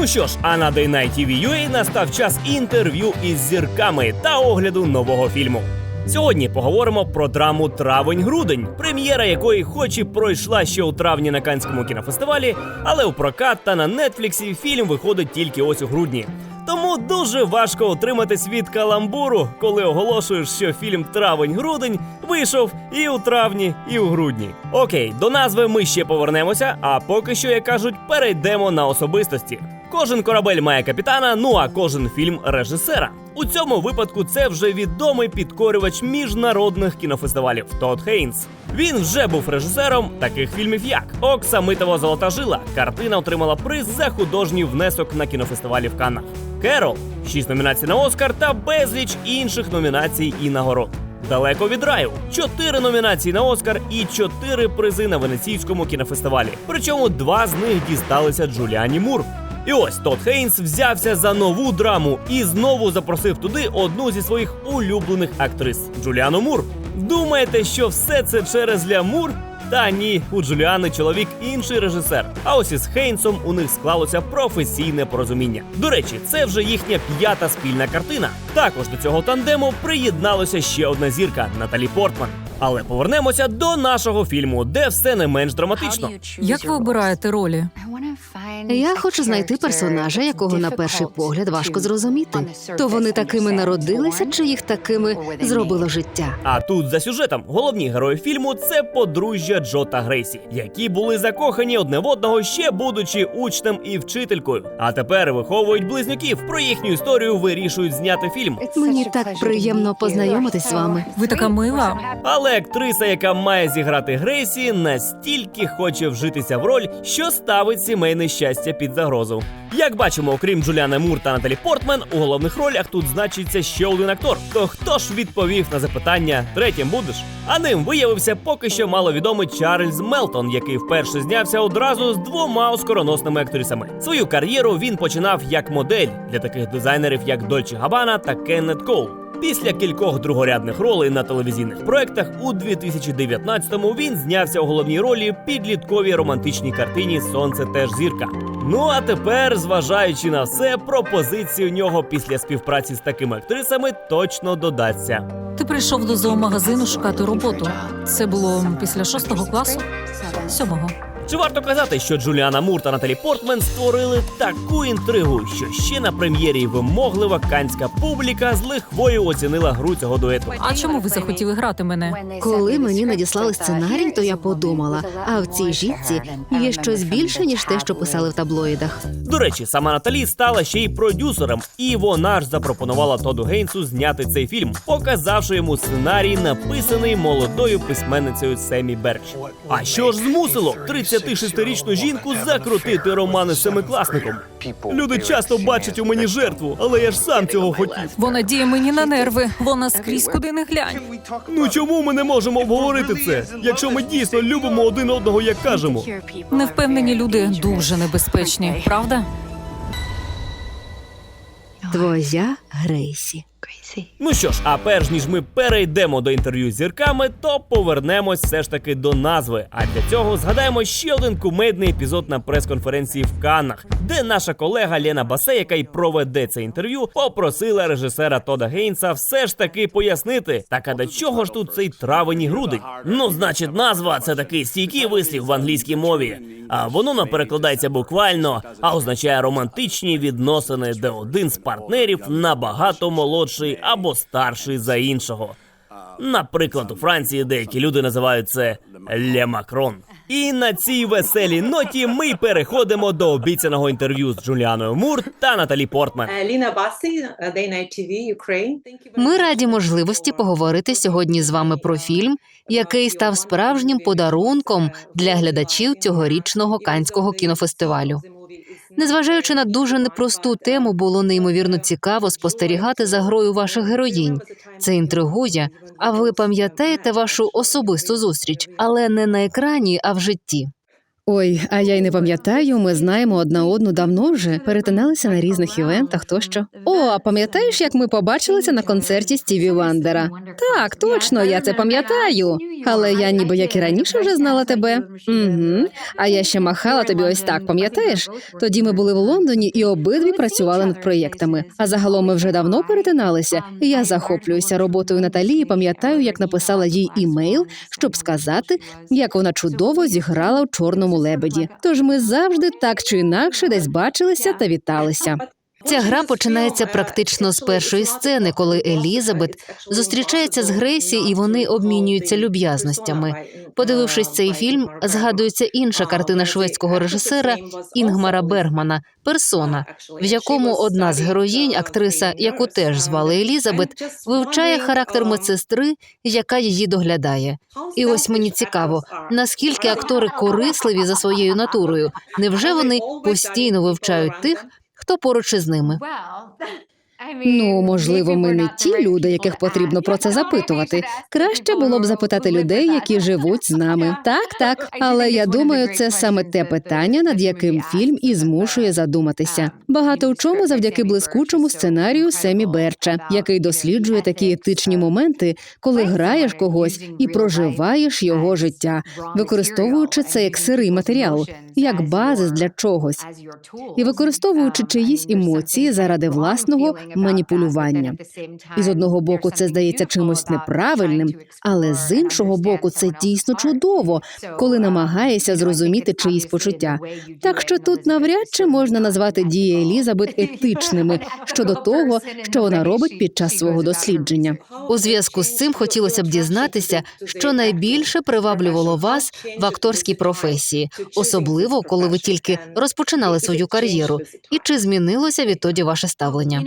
Ну що ж, а на Day Night TV настав час інтерв'ю із зірками та огляду нового фільму. Сьогодні поговоримо про драму Травень-грудень, прем'єра якої, хоч і пройшла ще у травні на Канському кінофестивалі, але у прокат та на Нетфліксі фільм виходить тільки ось у грудні. Тому дуже важко утриматись від каламбуру, коли оголошуєш, що фільм Травень-грудень вийшов і у травні, і у грудні. Окей, до назви ми ще повернемося, а поки що, як кажуть, перейдемо на особистості. Кожен корабель має капітана, ну а кожен фільм режисера. У цьому випадку це вже відомий підкорювач міжнародних кінофестивалів Тодд Хейнс. Він вже був режисером таких фільмів, як Оксамитова Золота жила. Картина отримала приз за художній внесок на кінофестивалі в Каннах. Керол, шість номінацій на Оскар та безліч інших номінацій і нагород. Далеко від раю, чотири номінації на Оскар і чотири призи на венеційському кінофестивалі. Причому два з них дісталися Джуліані Мур. І ось Тодд Хейнс взявся за нову драму і знову запросив туди одну зі своїх улюблених актрис Джуліану Мур. Думаєте, що все це через Ля Мур? Та ні, у Джуліани чоловік інший режисер. А ось із Хейнсом у них склалося професійне порозуміння. До речі, це вже їхня п'ята спільна картина. Також до цього тандему приєдналася ще одна зірка Наталі Портман. Але повернемося до нашого фільму, де все не менш драматично. Як ви обираєте ролі? Я хочу знайти персонажа, якого на перший погляд важко зрозуміти. То вони такими народилися, чи їх такими зробило життя? А тут за сюжетом головні герої фільму це подружжя Джо та Грейсі, які були закохані одне в одного ще будучи учнем і вчителькою. А тепер виховують близнюків. Про їхню історію вирішують зняти фільм. Мені так приємно познайомитись з вами. Ви така мила. Але актриса, яка має зіграти Грейсі, настільки хоче вжитися в роль, що ставить сімейне щастя під загрозу. Як бачимо, окрім Джуліани Мур та Наталі Портмен, у головних ролях тут значиться ще один актор. То хто ж відповів на запитання третім будеш? А ним виявився поки що маловідомий Чарльз Мелтон, який вперше знявся одразу з двома оскароносними актрисами. Свою кар'єру він починав як модель для таких дизайнерів, як Дольче Габана та Кеннет Коул. Після кількох другорядних ролей на телевізійних проектах у 2019-му він знявся у головній ролі підлітковій романтичній картині Сонце теж зірка. Ну а тепер, зважаючи на все, пропозиції у нього після співпраці з такими актрисами точно додасться. Ти прийшов до зоомагазину шукати роботу. Це було після шостого класу? Сьомого. Чи варто казати, що Джуліана Мур та Наталі Портмен створили таку інтригу, що ще на прем'єрі вимоглива канська публіка з лихвою оцінила гру цього дуету? А чому ви захотіли грати мене? Коли мені надіслали сценарій, то я подумала: а в цій жінці є щось більше ніж те, що писали в таблоїдах. До речі, сама Наталі стала ще й продюсером, і вона ж запропонувала Тоду Гейнсу зняти цей фільм, показавши йому сценарій, написаний молодою письменницею Семі Берч. А що ж змусило 36-річну жінку закрутити романи з семикласником? Люди часто бачать у мені жертву, але я ж сам цього хотів. Вона діє мені на нерви. Вона скрізь куди не глянь. Ну чому ми не можемо обговорити це, якщо ми дійсно любимо один одного, як кажемо? Невпевнені люди дуже небезпечні, правда? Твоя Грейсі. Ну що ж, а перш ніж ми перейдемо до інтерв'ю з зірками, то повернемось все ж таки до назви. А для цього згадаємо ще один кумедний епізод на прес-конференції в Каннах, де наша колега Лена Басе, яка й проведе це інтерв'ю, попросила режисера Тода Гейнса все ж таки пояснити. Так а до чого ж тут цей травень і грудень? Ну, значить, назва це такий стійкий вислів в англійській мові. А воно не перекладається буквально, а означає романтичні відносини, де один з партнерів набагато молодший або старший за іншого. Наприклад, у Франції деякі люди називають це Ле Макрон. І на цій веселій ноті ми переходимо до обіцяного інтерв'ю з Джуліаною Мур та Наталі Портман. Bassi, uh, Day Night TV, Ukraine. Ми раді можливості поговорити сьогодні з вами про фільм, який став справжнім подарунком для глядачів цьогорічного канського кінофестивалю. Незважаючи на дуже непросту тему, було неймовірно цікаво спостерігати за грою ваших героїнь. Це інтригує. А ви пам'ятаєте вашу особисту зустріч, але не на екрані, а в житті. Ой, а я й не пам'ятаю, ми знаємо одна одну давно вже, перетиналися на різних івентах тощо. О, а пам'ятаєш, як ми побачилися на концерті Стіві Вандера? Так, точно, я це пам'ятаю. Але я ніби як і раніше вже знала тебе. Угу. А я ще махала тобі ось так, пам'ятаєш? Тоді ми були в Лондоні і обидві працювали над проєктами. А загалом ми вже давно перетиналися. І Я захоплююся роботою Наталії. Пам'ятаю, як написала їй імейл, щоб сказати, як вона чудово зіграла у чорному лебеді. Тож ми завжди так чи інакше десь бачилися та віталися. Ця гра починається практично з першої сцени, коли Елізабет зустрічається з Грейсі, і вони обмінюються люб'язностями. Подивившись цей фільм, згадується інша картина шведського режисера Інгмара Бергмана Персона, в якому одна з героїнь, актриса, яку теж звали Елізабет, вивчає характер медсестри, яка її доглядає. І ось мені цікаво, наскільки актори корисливі за своєю натурою. Невже вони постійно вивчають тих, хто поруч із ними? Ну, можливо, ми не ті люди, яких потрібно про це запитувати. Краще було б запитати людей, які живуть з нами. Так, так. Але я думаю, це саме те питання, над яким фільм і змушує задуматися. Багато в чому завдяки блискучому сценарію Семі Берча, який досліджує такі етичні моменти, коли граєш когось і проживаєш його життя, використовуючи це як сирий матеріал, як базис для чогось, і використовуючи чиїсь емоції заради власного маніпулювання. І з одного боку це здається чимось неправильним, але з іншого боку, це дійсно чудово, коли намагаєшся зрозуміти чиїсь почуття. Так що тут навряд чи можна назвати дії Елізабет етичними щодо того, що вона робить під час свого дослідження. У зв'язку з цим хотілося б дізнатися, що найбільше приваблювало вас в акторській професії, особливо коли ви тільки розпочинали свою кар'єру, і чи змінилося відтоді ваше ставлення?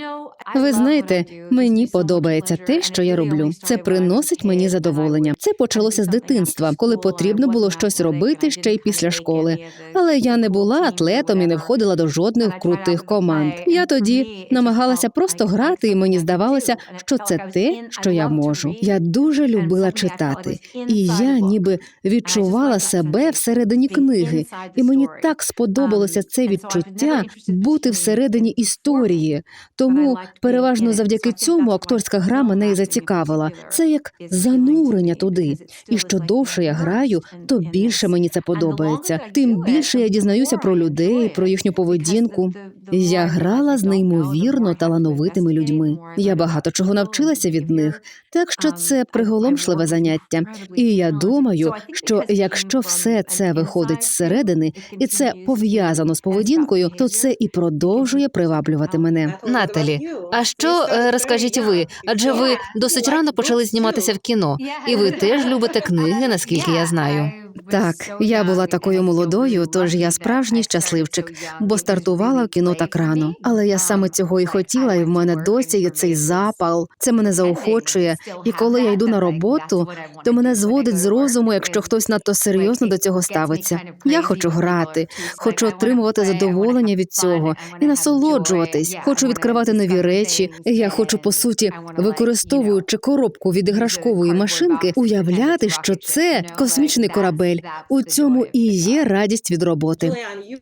Ви знаєте, мені подобається те, що я роблю. Це приносить мені задоволення. Це почалося з дитинства, коли потрібно було щось робити ще й після школи. Але я не була атлетом і не входила до жодних крутих команд. Я тоді намагалася просто грати, і мені здавалося, що це те, що я можу. Я дуже любила читати, і я ніби відчувала себе всередині книги. І мені так сподобалося це відчуття бути всередині історії. Тому переважно завдяки цьому акторська гра мене і зацікавила. Це як занурення туди. І що довше я граю, то більше мені це подобається. Тим більше я дізнаюся про людей, про їхню поведінку. Я грала з неймовірно талановитими людьми. Я багато чого навчилася від них, так що це приголомшливе заняття. І я думаю, що якщо все це виходить зсередини, і це пов'язано з поведінкою, то це і продовжує приваблювати мене. Наталі, а що е, розкажіть ви? Адже ви досить рано почали зніматися в кіно, і ви теж любите книги, наскільки я знаю. Так, я була такою молодою, тож я справжній щасливчик, бо стартувала в кіно так рано. Але я саме цього і хотіла, і в мене досі є цей запал. Це мене заохочує. І коли я йду на роботу, то мене зводить з розуму, якщо хтось надто серйозно до цього ставиться. Я хочу грати, хочу отримувати задоволення від цього і насолоджуватись. Хочу відкривати нові речі. Я хочу, по суті, використовуючи коробку від іграшкової машинки, уявляти, що це космічний корабель. У цьому і є радість від роботи.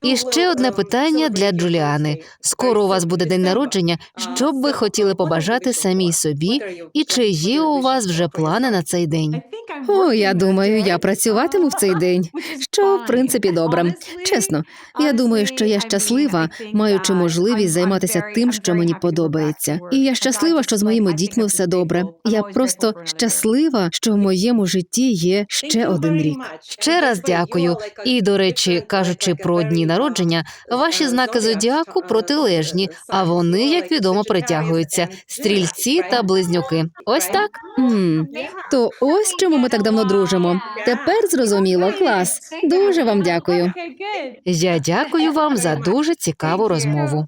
І ще одне питання для Джуліани. Скоро у вас буде день народження. Що б ви хотіли побажати самій собі, і чи є у вас вже плани на цей день? О, я думаю, я працюватиму в цей день, що в принципі добре. Чесно, я думаю, що я щаслива, маючи можливість займатися тим, що мені подобається. І я щаслива, що з моїми дітьми все добре. Я просто щаслива, що в моєму житті є ще один рік. Ще раз дякую. І до речі, кажучи про дні народження, ваші знаки зодіаку протилежні, а вони, як відомо, притягуються стрільці та близнюки. Ось так. М, То ось чому ми так давно дружимо. Тепер зрозуміло, клас. Дуже вам дякую. Я дякую вам за дуже цікаву розмову.